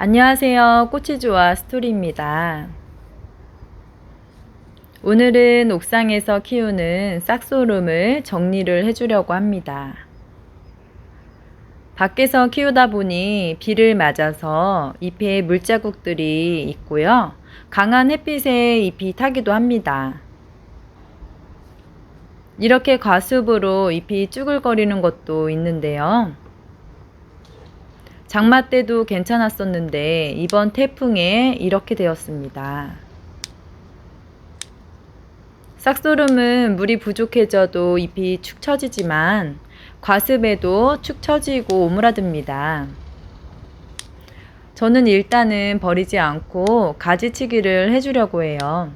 안녕하세요. 꽃이 좋아 스토리입니다. 오늘은 옥상에서 키우는 싹소름을 정리를 해주려고 합니다. 밖에서 키우다 보니 비를 맞아서 잎에 물자국들이 있고요. 강한 햇빛에 잎이 타기도 합니다. 이렇게 과습으로 잎이 쭈글거리는 것도 있는데요. 장마 때도 괜찮았었는데 이번 태풍에 이렇게 되었습니다. 싹소름은 물이 부족해져도 잎이 축 처지지만 과습에도 축 처지고 오므라듭니다. 저는 일단은 버리지 않고 가지치기를 해주려고 해요.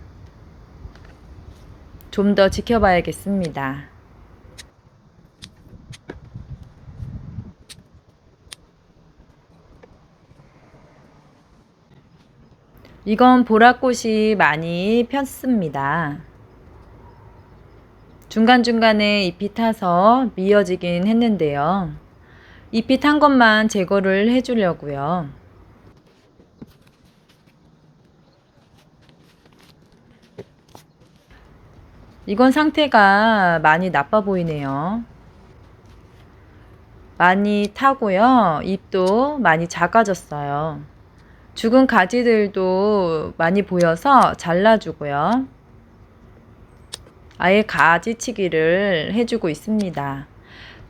좀 더 지켜봐야겠습니다. 이건 보라꽃이 많이 폈습니다. 중간중간에 잎이 타서 미어지긴 했는데요. 잎이 탄 것만 제거를 해주려고요. 이건 상태가 많이 나빠 보이네요. 많이 타고요. 잎도 많이 작아졌어요. 죽은 가지들도 많이 보여서 잘라주고요. 아예 가지치기를 해주고 있습니다.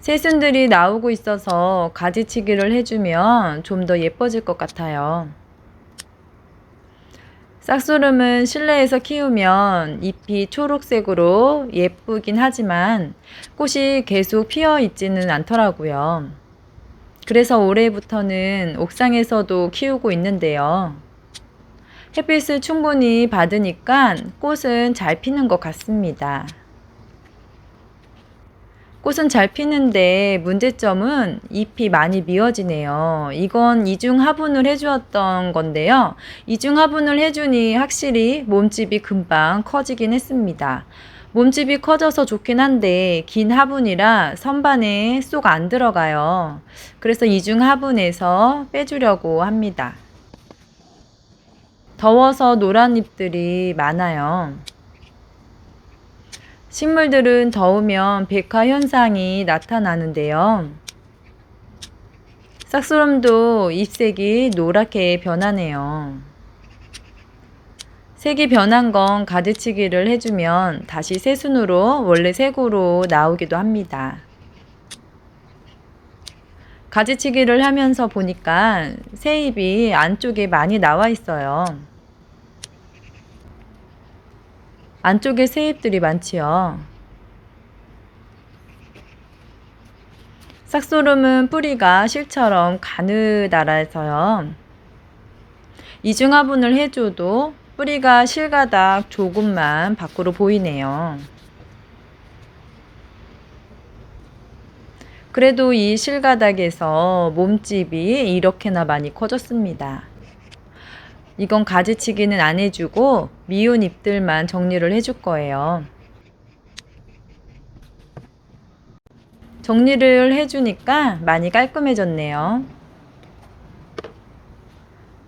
새순들이 나오고 있어서 가지치기를 해주면 좀 더 예뻐질 것 같아요. 싹소름은 실내에서 키우면 잎이 초록색으로 예쁘긴 하지만 꽃이 계속 피어 있지는 않더라고요. 그래서 올해부터는 옥상에서도 키우고 있는데요. 햇빛을 충분히 받으니까 꽃은 잘 피는 것 같습니다. 꽃은 잘 피는데 문제점은 잎이 많이 미어지네요. 이건 이중 화분을 해주었던 건데요. 이중 화분을 해주니 확실히 몸집이 금방 커지긴 했습니다. 몸집이 커져서 좋긴 한데 긴 화분이라 선반에 쏙 안 들어가요. 그래서 이중 화분에서 빼주려고 합니다. 더워서 노란 잎들이 많아요. 식물들은 더우면 백화 현상이 나타나는데요. 싹소름도 잎색이 노랗게 변하네요. 색이 변한 건 가지치기를 해주면 다시 새순으로 원래 색으로 나오기도 합니다. 가지치기를 하면서 보니까 새잎이 안쪽에 많이 나와 있어요. 안쪽에 새잎들이 많지요. 싹소름은 뿌리가 실처럼 가느다라서요. 이중화분을 해줘도 뿌리가 실가닥 조금만 밖으로 보이네요. 그래도 이 실가닥에서 몸집이 이렇게나 많이 커졌습니다. 이건 가지치기는 안 해주고 미운 잎들만 정리를 해줄 거예요. 정리를 해주니까 많이 깔끔해졌네요.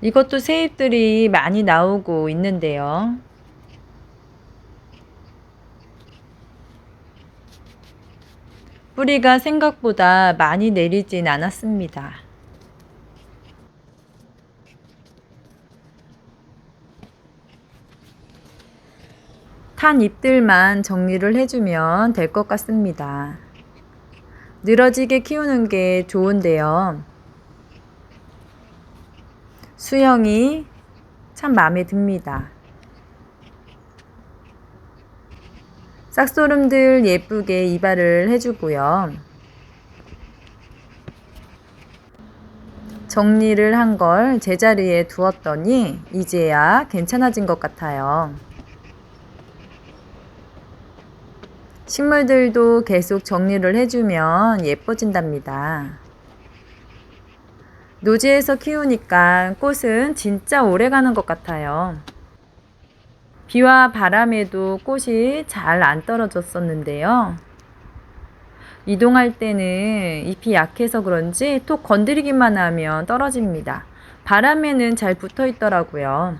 이것도 새잎들이 많이 나오고 있는데요. 뿌리가 생각보다 많이 내리진 않았습니다. 탄 잎들만 정리를 해주면 될 것 같습니다. 늘어지게 키우는 게 좋은데요. 수영이 참 마음에 듭니다. 싹소름들 예쁘게 이발을 해주고요. 정리를 한 걸 제자리에 두었더니 이제야 괜찮아진 것 같아요. 식물들도 계속 정리를 해주면 예뻐진답니다. 노지에서 키우니까 꽃은 진짜 오래 가는 것 같아요. 비와 바람에도 꽃이 잘 안 떨어졌었는데요. 이동할 때는 잎이 약해서 그런지 톡 건드리기만 하면 떨어집니다. 바람에는 잘 붙어 있더라고요.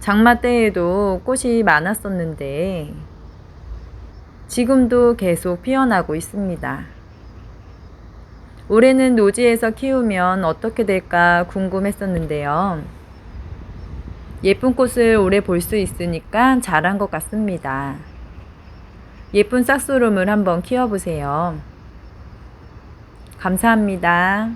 장마 때에도 꽃이 많았었는데 지금도 계속 피어나고 있습니다. 올해는 노지에서 키우면 어떻게 될까 궁금했었는데요. 예쁜 꽃을 오래 볼 수 있으니까 잘한 것 같습니다. 예쁜 싹소름을 한번 키워보세요. 감사합니다.